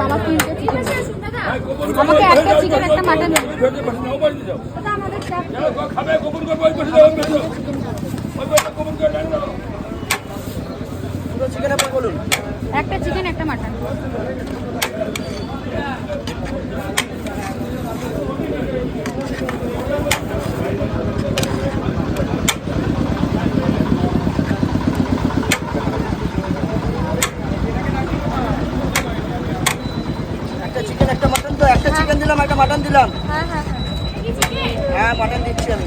আমার তিনটে চিকেন আমাকে একটা চিকেন একটা মাটন একটা চিকেন একটা মাটন একটা চিকেন একটা মাটন তো একটা চিকেন দিলাম একটা মাটন দিলাম। হ্যাঁ হ্যাঁ হ্যাঁ। হ্যাঁ মাটন দিচ্ছি আমি।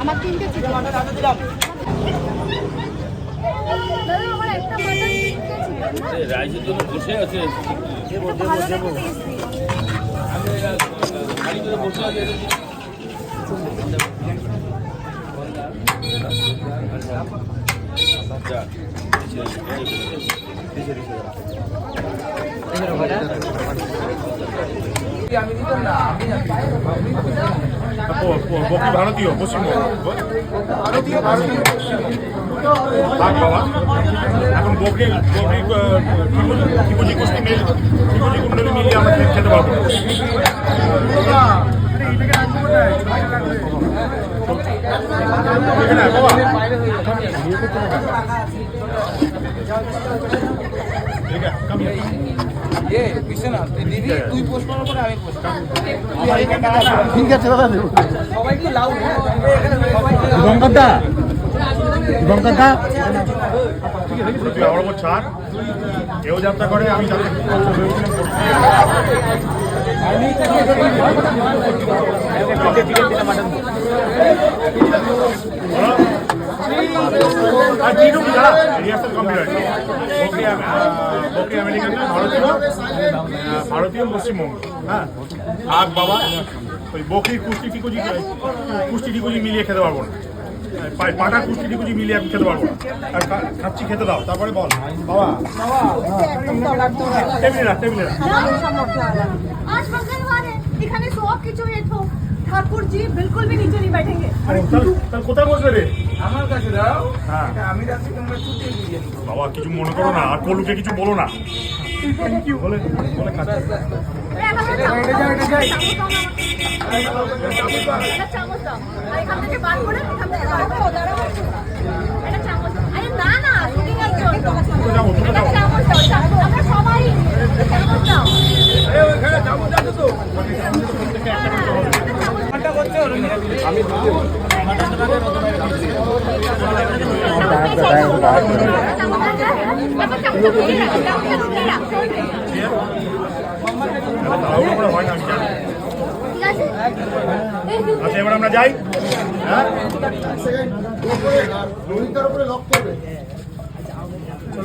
আমার তিনটে চিকেন মাটন আলু দিলাম। মাটন রাইসের জন্য বসে আছে। দেবো বসে আছে ভারতীয় পশ্চিমবঙ্গ ভারতীয় বাবা এখন বকি বকি ত্রিপুজি কুস্তি মিল ত্রিপুজি কুণ্ডলী মিলিয়ে আমরা খেতে- পারব। ঠিক আছে দাদা আমার উপর ছাড় কেউ যাত্রা করে আমি ভারতীয় ভারতীয় পশ্চিমবঙ্গ হ্যাঁ আগ বাবা ওই বকরির কুস্তি টিকুজি কুস্তি টিকুজি মিলিয়ে খেতে পারব না পা- পাটার কুস্তি টিকুজি মিলিয়ে আমি খেতে পারব না আর খাচ্ছি খেতে দাও তারপরে বল বাবা টেবিলে রাখ টেবিলে রাখ आज मंगलवार है दिखाने सो आप किचो ये तो ठाकुर जी बिल्कुल भी नीचे नहीं बैठेंगे আরে তাহলে তাহলে কোথায় বসবে রে আমার কাছে দাও হ্যাঁ আমি রাখছি তোমরা ছুটে গিয়ে বাবা কিছু মনে করো না আর কলুকে কিছু বলো না থ্যাংক ইউ বলে বলে খাচ্ছে চামচ দাও আর এখান থেকে বার করে এখান থেকে বার করে দাঁড়াও এটা চামচ দাও। আরে না না শুটিং এর জন্য যাবো, তুমি এটা যাবো। চামচ দাও চামচ আমরা সবাই চামচ দাও ওইখানে চামচ আছে তো ঘণ্টা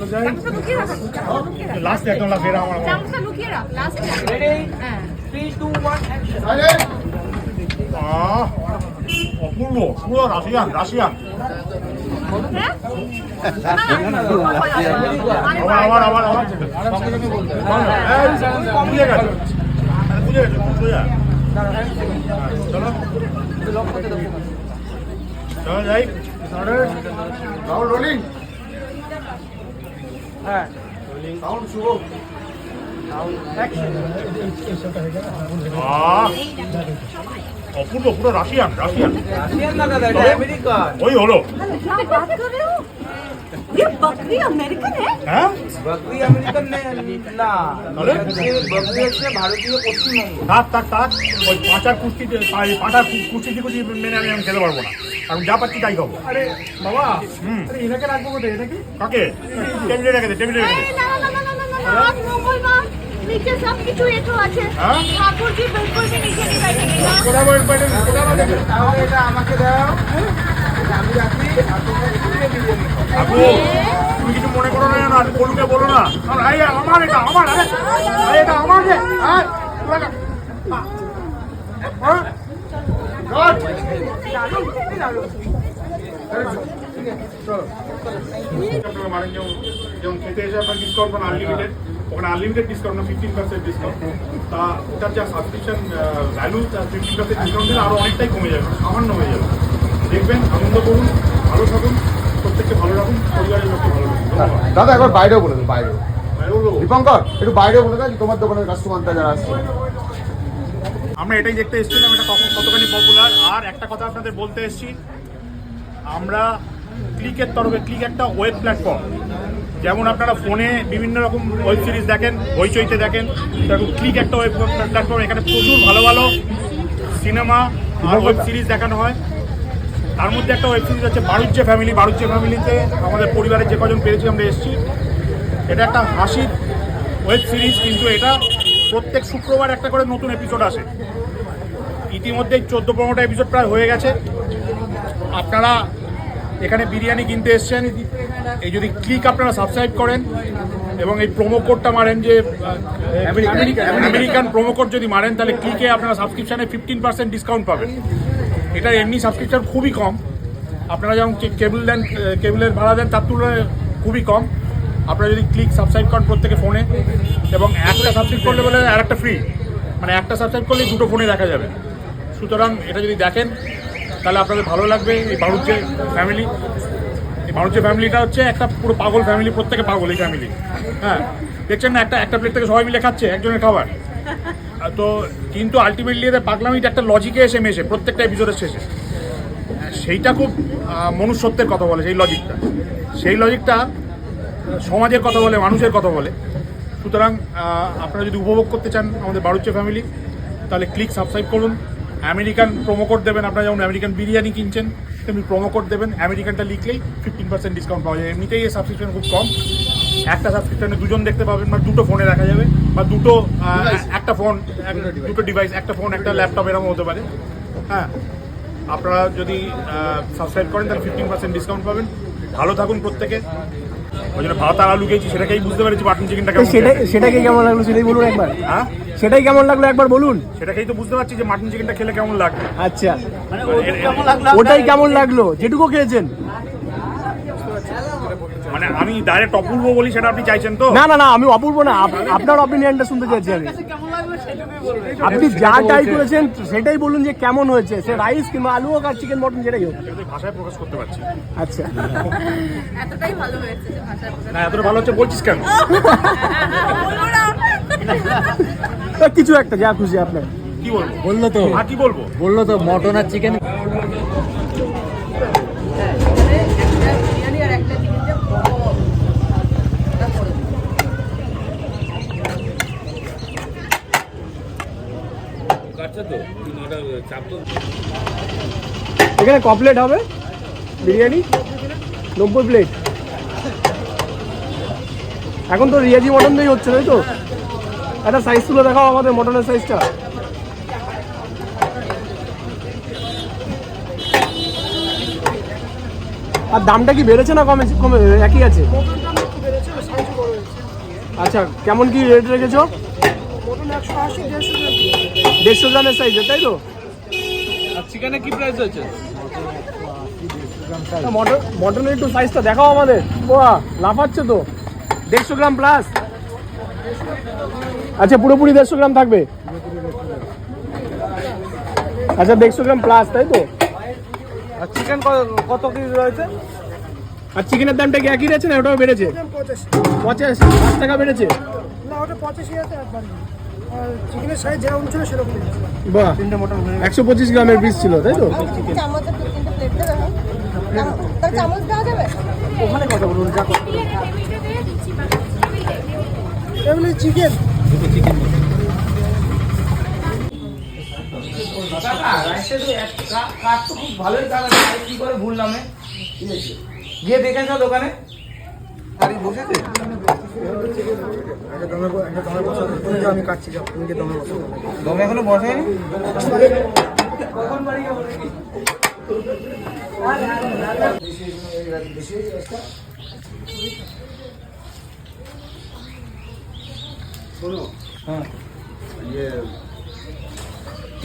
হয় আমরা হ্যাঁ চলো যাই লাস্ট একদম লাস্ট এরা আমার আমার। থ্রি টু ওয়ান আহ, অপূর্ব পুরো রাশিয়ান রাশিয়ান। আবার আবার আবার আবার বুঝে গেছো। বুঝে গেছো বুঝে চলো। চলো যাই। রোলিং হ্যাঁ আহ, অপূর্ব পুরো রাশিয়ান রাশিয়ান রাশিয়ান না দাদা এটা আমেরিকান ওই হলো क्या बात कर रहे हो ये बकरी अमेरिकन है হ্যাঁ বকরি আমেরিকান না। বকরি ভারতীয় তার তার তার ওই পাঁচার কুস্তি মেনে আমি খেতে পারব না। আমি যা পাচ্ছি তাই খাব। বাবা। হুম। এনাকে রাখব কোথায়? এটাকে কাকে? টেবিলে রেখে দে হ্যাঁ? আমাকে দাও। এটা আমি রাখি আর তোমরা ছুটে গিয়ে নিও আপু তুমি কিছু মনে করো না যেন আমার কলুকে বলো না আর এই আমার এটা আমার আরে আরে এটা আমার রে হ্যাঁ তোরা কা- হ্যাঁ? God! আপনারা মারেন যেমন যেমন খেতে এসে আপনার ডিসকাউন্ট পান আনলিমিটেড ওখানে আনলিমিটেড ডিসকাউন্ট না ফিফটিন পার্সেন্ট ডিসকাউন্ট তা ওটার যা সাবস্ক্রিপশন ভ্যালু তার ফিফটিন পার্সেন্ট ডিসকাউন্ট দিলে আরও অনেকটাই কমে যাবে সামান্য হয়ে যাবে দেখবেন আনন্দ করুন ভালো থাকুন প্রত্যেককে ভালো রাখুন পরিবারের লোককে ভালো রাখুন। দাদা একবার বাইরেও বলে দিন বাইরেও। দীপঙ্কর একটু বাইরেও বলে যে তোমার দোকানের কাস্টমারটা যারা আসছে। আমরা এটাই দেখতে এসেছিলাম এটা কখন কতখানি পপুলার আর একটা কথা আপনাদের বলতে এসেছি আমরা ক্লিকের তরফে ক্লিক একটা ওয়েব প্ল্যাটফর্ম যেমন আপনারা ফোনে বিভিন্ন রকম ওয়েব সিরিজ দেখেন হইচইতে দেখেন সেরকম ক্লিক একটা ওয়েব প্ল্যাটফর্ম এখানে প্রচুর ভালো ভালো সিনেমা আর ওয়েব সিরিজ দেখানো হয়। তার মধ্যে একটা ওয়েব সিরিজ আছে বাড়ুজ্জে ফ্যামিলি বাড়ুজ্জে ফ্যামিলিতে আমাদের পরিবারের যে কজন পেরেছি আমরা এসেছি। এটা একটা হাসির ওয়েব সিরিজ কিন্তু এটা প্রত্যেক শুক্রবার একটা করে নতুন এপিসোড আসে। ইতিমধ্যেই চোদ্দ পনেরোটা এপিসোড প্রায় হয়ে গেছে। আপনারা এখানে বিরিয়ানি কিনতে এসছেন। এই যদি ক্লিক আপনারা সাবস্ক্রাইব করেন এবং এই প্রোমো কোডটা মারেন যে আমেরিকান প্রোমো কোড যদি মারেন তাহলে ক্লিকে আপনারা সাবস্ক্রিপশানে ফিফটিন পার্সেন্ট ডিসকাউন্ট পাবেন। এটা এমনি সাবস্ক্রিপশন খুবই কম। আপনারা যেমন কেবল দেন কেবলের ভাড়া দেন, তার তুলনায় খুবই কম। আপনারা যদি ক্লিক সাবস্ক্রাইব করেন প্রত্যেকে ফোনে এবং একটা সাবস্ক্রাইব করলে বলে আর একটা ফ্রি মানে একটা সাবস্ক্রাইব করলে দুটো ফোনে দেখা যাবে। সুতরাং এটা যদি দেখেন, তাহলে আপনাদের ভালো লাগবে। এই বাড়ুজ্জে ফ্যামিলি এই বাড়ুজ্জে ফ্যামিলিটা হচ্ছে একটা পুরো পাগল ফ্যামিলি প্রত্যেকে পাগল এই ফ্যামিলি হ্যাঁ দেখছেন না? একটা একটা প্লেট থেকে সবাই মিলে খাচ্ছে, একজনের খাবার। তো কিন্তু আলটিমেটলি এদের পাগলামিটা একটা লজিকে এসে মেশে প্রত্যেকটা এপিসোডের শেষে। সেইটা খুব মনুষ্যত্বের কথা বলে সেই লজিকটা সেই লজিকটা সমাজের কথা বলে, মানুষের কথা বলে। সুতরাং আপনারা যদি উপভোগ করতে চান আমাদের বাড়ুচ্ছে ফ্যামিলি তাহলে ক্লিক সাবস্ক্রাইব করুন। আমেরিকান প্রোমো কোড দেবেন আপনারা, যেমন আমেরিকান বিরিয়ানি কিনছেন। তেমনি প্রোমো কোড দেবেন আমেরিকানটা লিখলেই ফিফটিন পার্সেন্ট ডিসকাউন্ট পাওয়া যায়। এমনিতেই এই সাবস্ক্রিপশন খুব কম। একটা সাবস্ক্রিপশনে দুজন দেখতে পাবেন বা দুটো ফোনে দেখা যাবে বা দুটো একটা ফোন দুটো ডিভাইস একটা ফোন একটা ল্যাপটপ এরকম হতে পারে। হ্যাঁ আপনারা যদি সাবস্ক্রাইব করেন তাহলে ফিফটিন পার্সেন্ট ডিসকাউন্ট পাবেন। ভালো থাকুন প্রত্যেকে। ওই জন্য ভাত আর আলু খেয়েছি সেটাকেই বুঝতে পেরেছি বাটন চিকেনটা কেমন সেটাই সেটাকে কেমন লাগল সেটাই বলুন একবার। হ্যাঁ? সেটাই কেমন লাগল একবার বলুন। সেটাকেই তো বুঝতে পারছি যে মাটন চিকেনটা খেলে কেমন লাগবে। আচ্ছা। মানে ওটাই কেমন লাগল? যেটুকু খেয়েছেন। মানে আমি ডাইরেক্ট অপূর্ব বলি সেটা আপনি চাইছেন তো? না না না আমি অপূর্ব না আপ- আপনার অপিনিয়নটা শুনতে চাইছি আমি। আপনি যা ট্রাই করেছেন সেটাই বলুন যে কেমন হয়েছে। সে রাইস কিংবা আলু হোক আর চিকেন মটন যেটাই হোক। ভাষায় প্রকাশ করতে পারছি আচ্ছা। এতটাই ভালো হয়েছে না এতটা ভালো হচ্ছে বলছিস কেন? কিছু একটা যা খুশি আপনার। কি বলব? বলল তো। আর কি বলব? বলল তো মটন আর চিকেন একটা বিরিয়ানি আর একটা চিকেন দিয়ে ওটা করে দিন। কাটছে তো? চাপ তো। এখানে ক প্লেট হবে? বিরিয়ানি? নব্বই প্লেট এখন তো রিয়াজি মটন দিয়েই হচ্ছে তাই তো? একটা সাইজ তুলে দেখাও আমাদের মটনের সাইজটা আর দামটা কি বেড়েছে না কমে কমে একই আছে? আচ্ছা কেমন কি রেট রেখেছো? দেড়শো গ্রামের সাইজে তাই তো? আর চিকেনে কি প্রাইস হয়েছে? মটন মটনের একটু সাইজটা দেখাও আমাদের। বাহ লাফাচ্ছে তো। দেড়শো গ্রাম প্লাস আচ্ছা পুরোপুরি দেড়শো গ্রাম থাকবে। আচ্ছা দেড়শো গ্রাম প্লাস তাই তো? আর চিকেন কত কি রয়েছে? আর চিকেনের দামটা কি একই রয়েছে না ওটাও বেড়েছে? পঁচাশি। পাঁচ টাকা বেড়েছে। না ওটা পঁচাশি আছে চিকেনের সাইজ যেরকম ছিল সেরকম বাহ। একশো পঁচিশ গ্রামের পিস ছিল তাই তো? চামচ দেবে তার চামচ দেওয়া যাবে? এমনি চিকেন কাঠ তো খুব ভালোই কাজ কি করে ভুল নামে? গিয়ে দেখেছ দোকানে। গাড়ি বসেছে আমি কাটছি যাও তুমি কি দমে বসো দমে এখনও বসেনি?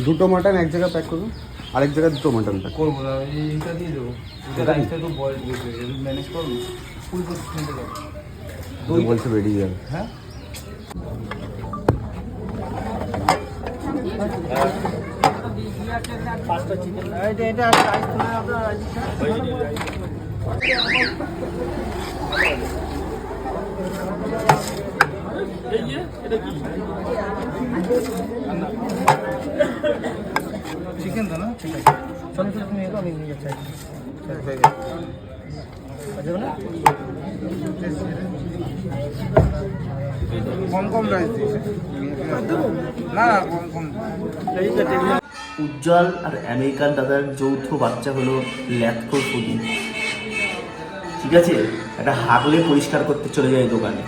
দুটো মাটন এক জায়গায় প্যাক করুন আরেক জায়গায় দুটো মাটন প্যাক করব এইটা দিয়ে দেবো। এটা বয়েল ম্যানেজ করব কিনতে যাব। বলছে বেরিয়ে যাবে। হ্যাঁ? এটা এটা চিকেন তো না ঠিক আছে। চলো চলো তুমি এগো আমি নিয়ে যাচ্ছি। উজ্জ্বল আর আমেরিকান দাদার যৌথ বাচ্চা হলো ল্যাথকো ঠিক আছে? একটা হাগলে পরিষ্কার করতে চলে যায় দোকানে।